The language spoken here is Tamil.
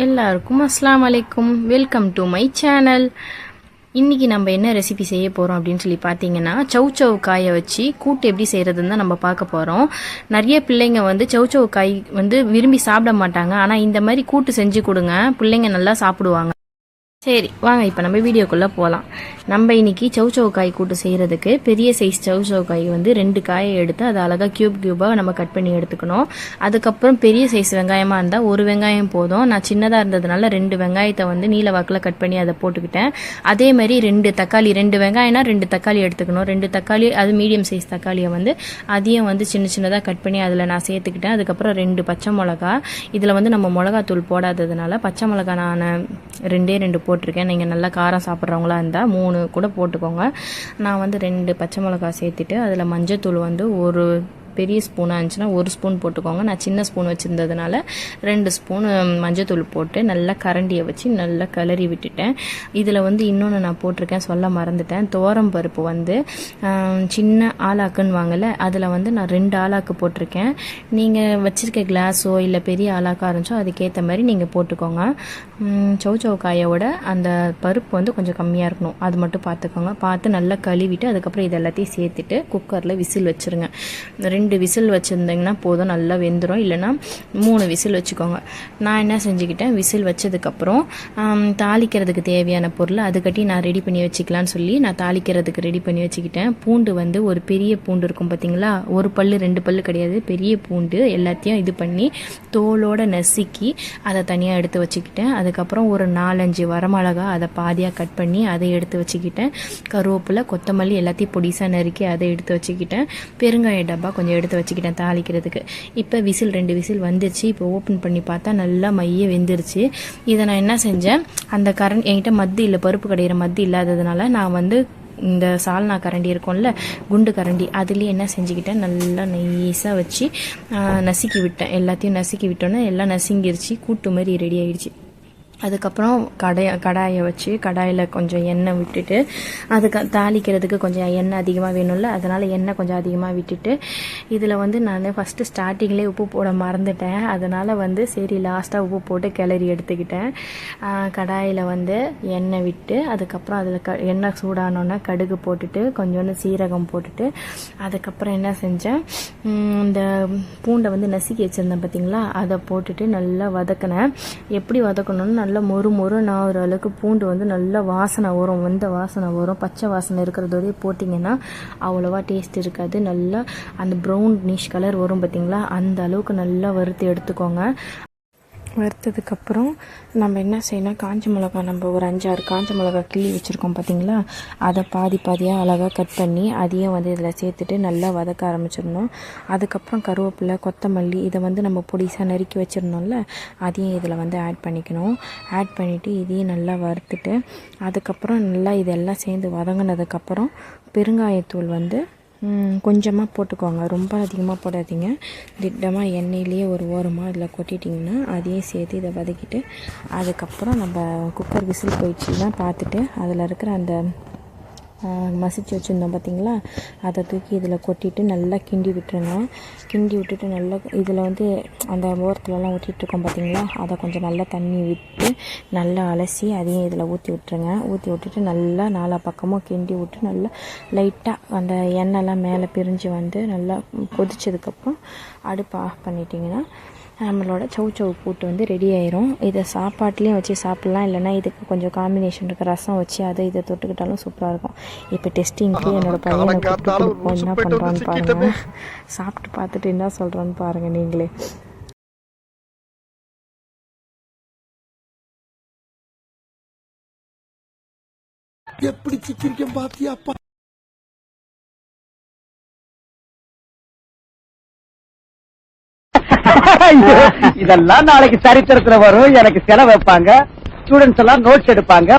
எல்லாருக்கும் அஸ்லாம் அலைக்கும் வெல்கம் டு மை சேனல் இன்றைக்கி நம்ம என்ன ரெசிபி செய்ய போகிறோம் அப்படின்னு சொல்லி பார்த்தீங்கன்னா சௌ சௌ காயை வச்சு கூட்டு எப்படி செய்கிறதுன்னு தான் நம்ம பார்க்க போகிறோம் நிறைய பிள்ளைங்க வந்து சௌ சௌ காய் வந்து விரும்பி சாப்பிட மாட்டாங்க. ஆனால் இந்த மாதிரி கூட்டு செஞ்சு கொடுங்க. பிள்ளைங்க நல்லா சாப்பிடுவாங்க. சரி வாங்க இப்போ நம்ம வீடியோக்குள்ளே போகலாம் நம்ம இன்னைக்கு சவு சௌ காய் கூட்டு செய்கிறதுக்கு பெரிய சைஸ் சவு சவுக்காய் காய் வந்து ரெண்டு காயை எடுத்து அதை அழகாக க்யூப் க்யூபாக நம்ம கட் பண்ணி எடுத்துக்கணும். அதுக்கப்புறம் பெரிய சைஸ் வெங்காயமாக இருந்தால் ஒரு வெங்காயம் போதும். நான் சின்னதாக இருந்ததுனால ரெண்டு வெங்காயத்தை வந்து நீல வாக்கில் கட் பண்ணி அதை போட்டுக்கிட்டேன். அதே மாதிரி ரெண்டு தக்காளி ரெண்டு வெங்காயம்னா ரெண்டு தக்காளி எடுத்துக்கணும். ரெண்டு தக்காளி அது மீடியம் சைஸ் தக்காளியை வந்து அதையும் வந்து சின்ன சின்னதாக கட் பண்ணி அதில் நான் சேர்த்துக்கிட்டேன். அதுக்கப்புறம் ரெண்டு பச்சை மிளகா. இதில் வந்து நம்ம மிளகாத்தூள் போடாததுனால பச்சை மிளகா நான் ரெண்டே ரெண்டு போட்டிருக்கேன். நீங்கள் நல்லா காரம் சாப்பிட்றவங்களா இருந்தால் மூணு கூட போட்டுக்கோங்க. நான் வந்து ரெண்டு பச்சை மிளகா சேர்த்துட்டு அதில் மஞ்சத்தூள் வந்து ஒரு பெரிய ஸ்பூனாக இருந்துச்சுன்னா ஒரு ஸ்பூன் போட்டுக்கோங்க. நான் சின்ன ஸ்பூன் வச்சுருந்ததுனால ரெண்டு ஸ்பூன் மஞ்சத்தூள் போட்டு நல்லா கரண்டியை வச்சு நல்லா கிளறி விட்டுட்டேன். இதில் வந்து இன்னொன்று நான் போட்டிருக்கேன் சொல்ல மறந்துட்டேன். துவரம் பருப்பு வந்து சின்ன ஆலாக்குன்னு வாங்கல அதில் வந்து நான் ரெண்டு ஆலாக்கு போட்டிருக்கேன். நீங்கள் வச்சுருக்க கிளாஸோ இல்லை பெரிய ஆலாக்கா இருந்துச்சோ அதுக்கேற்ற மாதிரி நீங்கள் போட்டுக்கோங்க. சௌ சௌக்காயோட காயோட அந்த பருப்பு வந்து கொஞ்சம் கம்மியாக இருக்கணும். அது மட்டும் பார்த்துக்கோங்க பார்த்து நல்லா கழுவிட்டு அதுக்கப்புறம் இது எல்லாத்தையும் சேர்த்துட்டு குக்கரில் விசில் வச்சுருங்க. ரெண்டு விசில் வச்சுருந்தீங்கன்னா போதும் நல்லா வெந்துடும் இல்லைன்னா மூணு விசில் வச்சுக்கோங்க. நான் என்ன செஞ்சுக்கிட்டேன்? விசில் வச்சதுக்கப்புறம் தாளிக்கிறதுக்கு தேவையான பொருள் அதுக்கட்டி நான் ரெடி பண்ணி வச்சுக்கலான்னு சொல்லி நான் தாளிக்கிறதுக்கு ரெடி பண்ணி வச்சுக்கிட்டேன். பூண்டு வந்து ஒரு பெரிய பூண்டு இருக்கும் பார்த்தீங்களா ஒரு பல்லு ரெண்டு பல்லு கிடையாது. பெரிய பூண்டு எல்லாத்தையும் இது பண்ணி தோலோட நசுக்கி அதை தனியாக எடுத்து வச்சுக்கிட்டேன். அதுக்கப்புறம் ஒரு நாலஞ்சு வரமிளகா அதை பாதியாக கட் பண்ணி அதை எடுத்து வச்சுக்கிட்டேன். கருவேப்பிலை கொத்தமல்லி எல்லாத்தையும் பொடிசாக நறுக்கி அதை எடுத்து வச்சுக்கிட்டேன். பெருங்காய டப்பா கொஞ்சம் எடுத்து வச்சுக்கிட்டேன் தாளிக்கிறதுக்கு. இப்போ விசில் ரெண்டு விசில் வந்துருச்சு. இப்போ ஓப்பன் பண்ணி பார்த்தா நல்லா மைய வெந்துருச்சு. இதை நான் என்ன செஞ்சேன்? அந்த கரண்ட் என்கிட்ட மத்து இல்லை பருப்பு கடையிற மத்து இல்லாததுனால நான் வந்து இந்த சால்னா கரண்டி இருக்கும்ல குண்டு கரண்டி அதுலேயே என்ன செஞ்சுக்கிட்டேன்? நல்லா நைஸாக வச்சு நசுக்கி விட்டேன். எல்லாத்தையும் நசுக்கி விட்டோன்னே எல்லாம் நசுங்கிருச்சு. கூட்டு மாதிரி ரெடி ஆகிடுச்சு அதுக்கப்புறம் கடைய கடாயை வச்சு கடாயில் கொஞ்சம் எண்ணெய் விட்டுட்டு அதுக்கு தாளிக்கிறதுக்கு கொஞ்சம் எண்ணெய் அதிகமாக வேணும்ல அதனால் எண்ணெய் கொஞ்சம் அதிகமாக விட்டுட்டு இதில் வந்து நான் ஃபஸ்ட்டு ஸ்டார்டிங்லேயே உப்பு போட மறந்துட்டேன். அதனால் வந்து சரி லாஸ்ட்டாக உப்பு போட்டு கிளறி எடுத்துக்கிட்டேன். கடாயில் வந்து எண்ணெய் விட்டு அதுக்கப்புறம் அதில் க எண்ணெய் சூடானோன்னே கடுகு போட்டுட்டு கொஞ்சோண்டு சீரகம் போட்டுட்டு அதுக்கப்புறம் என்ன செஞ்சேன்? இந்த பூண்டை வந்து நசுக்கி வச்சுருந்தேன் பார்த்தீங்களா அதை போட்டுட்டு நல்லா வதக்கினேன். எப்படி வதக்கணும்னு நல்லா மொறு மொறு நான் ஒரு அளவுக்கு பூண்டு வந்து நல்லா வாசனை வரும் வெந்த வாசனை வரும் பச்சை வாசனை இருக்கிறதோடய போட்டிங்கன்னா அவ்வளோவா டேஸ்ட் இருக்காது. நல்லா அந்த ப்ரௌன் நீஷ் கலர் வரும் பார்த்திங்களா அந்த அளவுக்கு நல்லா வறுத்து எடுத்துக்கோங்க. வறுத்ததுக்கப்புறம் நம்ம என்ன செய்யணும்? காஞ்ச மிளகா நம்ம ஒரு அஞ்சாறு காஞ்ச மிளகா கிள்ளி வச்சுருக்கோம் பார்த்தீங்களா அதை பாதி பாதியாக அழகாக கட் பண்ணி அதையும் வந்து இதில் சேர்த்துட்டு நல்லா வதக்க ஆரம்பிச்சிடணும். அதுக்கப்புறம் கருவேப்பிலை கொத்தமல்லி இதை வந்து நம்ம பொடிசாக நறுக்கி வச்சிருந்தோம்ல அதையும் இதில் வந்து ஆட் பண்ணிக்கணும். ஆட் பண்ணிவிட்டு இதையும் நல்லா வறுத்துட்டு அதுக்கப்புறம் நல்லா இதெல்லாம் சேர்ந்து வதங்கினதுக்கப்புறம் பெருங்காயத்தூள் வந்து கொஞ்சமாக போட்டுக்கோங்க. ரொம்ப அதிகமாக போடாதீங்க. திட்டமாக எண்ணெயிலேயே ஒரு ஓரமாக இதில் கொட்டிட்டிங்கன்னா அதையும் சேர்த்து இதை வதக்கிட்டு அதுக்கப்புறம் நம்ம குக்கர் விசில் போயிடுச்சுன்னா பார்த்துட்டு அதில் இருக்கிற அந்த மசிச்சு வச்சுருந்தோம் பார்த்தீங்களா அதை தூக்கி இதில் கொட்டிட்டு நல்லா கிண்டி விட்டுருங்க கிண்டி விட்டுட்டு நல்லா இதில் வந்து அந்த ஓரத்துலலாம் ஊற்றிட்டுருக்கோம் பார்த்தீங்களா அதை கொஞ்சம் நல்லா தண்ணி விட்டு நல்லா அலசி அதையும் இதில் ஊற்றி விட்டுருங்க. ஊற்றி விட்டுட்டு நல்லா நாலா பக்கமும் கிண்டி விட்டு நல்லா லைட்டாக அந்த எண்ணெய்லாம் மேலே பிரிஞ்சு வந்து நல்லா கொதிச்சதுக்கப்புறம் அடுப்பு ஆஃப் பண்ணிட்டிங்கன்னா நம்மளோட சௌ சௌ கூட்டு வந்து ரெடி ஆயிரும். இதை சாப்பாட்லேயும் வச்சு சாப்பிட்லாம். இல்லைன்னா இதுக்கு கொஞ்சம் காம்பினேஷன் இருக்க. ரசம் வச்சு அதை இதை தொட்டுக்கிட்டாலும் சூப்பராக இருக்கும். இப்போ டெஸ்டிங்க்கு என்னோட பையனை கூப்பிட்டு கொடுப்போம் என்ன பண்ணுறான்னு பாருங்க. சாப்பிட்டு பார்த்துட்டு என்ன சொல்கிறான்னு பாருங்க நீங்களே. எப்படி சிக்கிரிக்கம் பாத்தியாப்பா இதெல்லாம் நாளைக்கு சரித்திரத்துல வரும். எனக்கு செலவு வைப்பாங்க. ஸ்டூடெண்ட்ஸ் எல்லாம் நோட்ஸ் எடுப்பாங்க.